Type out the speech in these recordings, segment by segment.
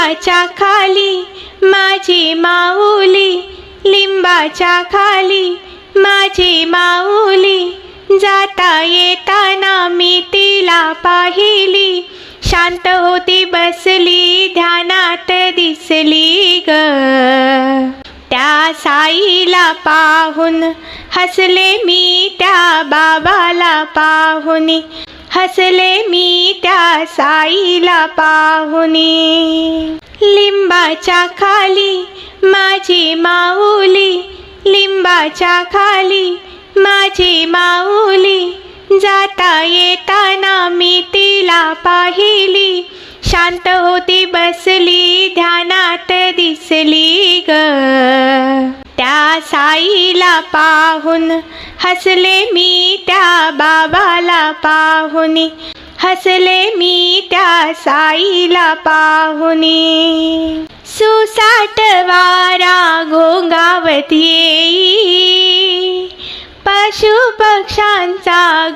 लिंबाच्या खाली माझी माऊली. लिंबाच्या खाली माझी माऊली. जाता येताना मी तिला पाहिली. शांत होती बसली ध्यानात दिसली ग. त्या साईला पाहून हसले मी त्या बाबाला पाहुनी. हसले मी त्या साईला पाहुनी लिंबाच्या खाली माझी माऊली लिंबाच्या खाली माझी माऊली. जाता येताना मी तिला पाहिली. शांत होती बसली ध्यानात दिसली ग. त्या साईला पाहून हसले मी त्या बाबाला पाहुनी हसले मी त्या साईला पाहुनी सुसाट वारा गोंगावत येई. पशु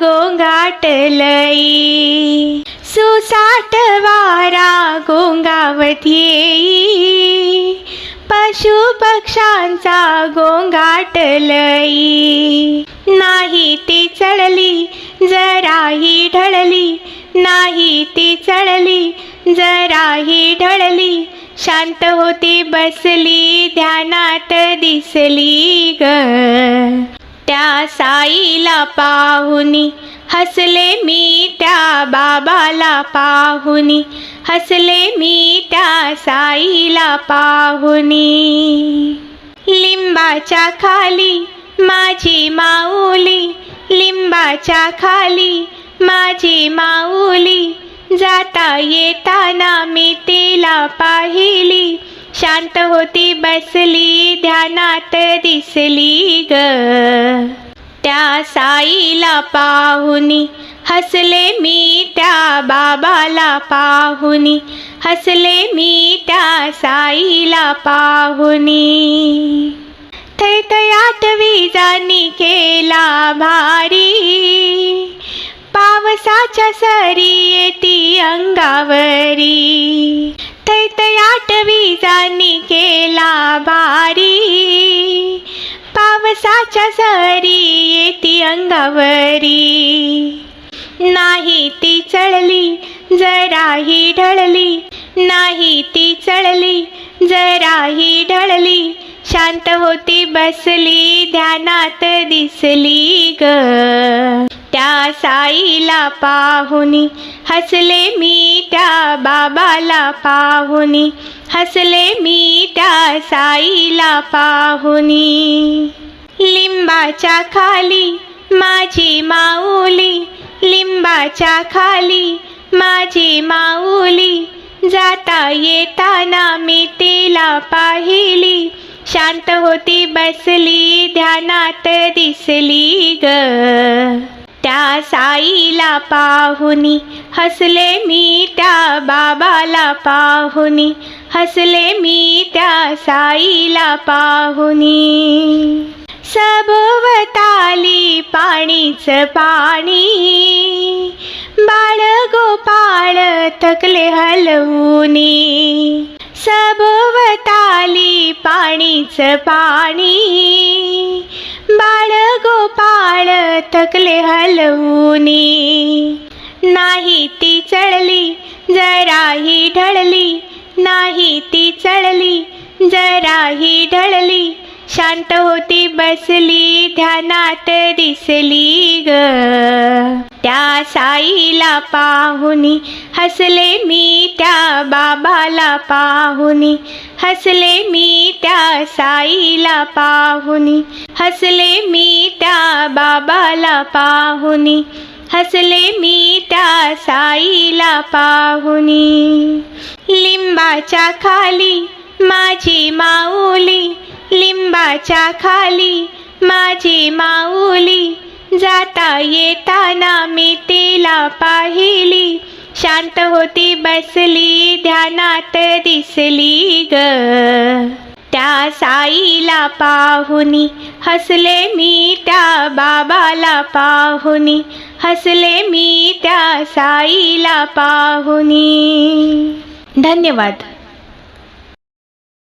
गोंगाट लई. सुसाट वारा गोंगावत येई. पशु पक्ष्यांचा गोंगाट लई नाही ती चढली जराही ढळली. नाही ती चढली जराही ढळली. शांत होती बसली ध्यानात दिसली ग. त्या साईला पाहुनी हसले मी त्या बाबाला पाहुनी. हसले मी त्या साईला पाहुनी. लिंबाच्या खाली माझी माऊली. लिंबाच्या खाली माझी माऊली. जाता येताना मी तिला पाहिली. शांत होती बसली ध्यानात दिसली ग. त्या साईला पाहुनी. हसले मी त्या बाबाला पाहुनी. हसले मी त्या साईला पाहुनी. थैथयाटवी जाणी केला भारी. पावसाच्या सरी येती अंगावरी. थैथयाटवी जाणी केला भारी. पावसाच्या सरी अंगावरी. नाही ती चढली जराही ढळली. नाही ती चढली जराही ढळली. शांत होती बसली ध्यानात दिसली ग. त्या साईला पाहुनी हसले मी त्या बाबाला पाहुनी. हसले मी त्या साईला पाहुनी. लिंबाच्या खाली माझी माऊली लिंबाच्या खाली माझी माऊली जाता येताना मी तिला पाहिली. शांत होती बसली ध्यानात दिसली ग. त्या साईला पाहुनी हसले मी त्या बाबाला पाहुनी हसले मी त्या साईला पाहुनी. सभोवताली पाणीच पाणी. बाळ गोपाळ थकले हलवूनी. सभोवताली पाणीच पाणी. बाळ गोपाळ थकले हलवूनी. नाही ती चढली जराही ढळली. नाही ती चढली जराही ढळली. शांत होती बसली. ध्यानात दिसली ग. त्या साईला पाहुनी हसले मी त्या बाबाला पाहुनी. हसले मी त्या साईला पाहुनी. हसले मी त्या बाबाला पाहुनी. हसले मी त्या साईला पाहुनी. लिंबाच्या खाली माझी माऊली लिंबाच्या खाली माझी माऊली जाता येताना मी तिला पाहिली. शांत होती बसली ध्यानात दिसली ग. त्या साईला पाहुनी हसले मी त्या बाबाला पाहुनी हसले मी त्या साईला पाहुनी. धन्यवाद.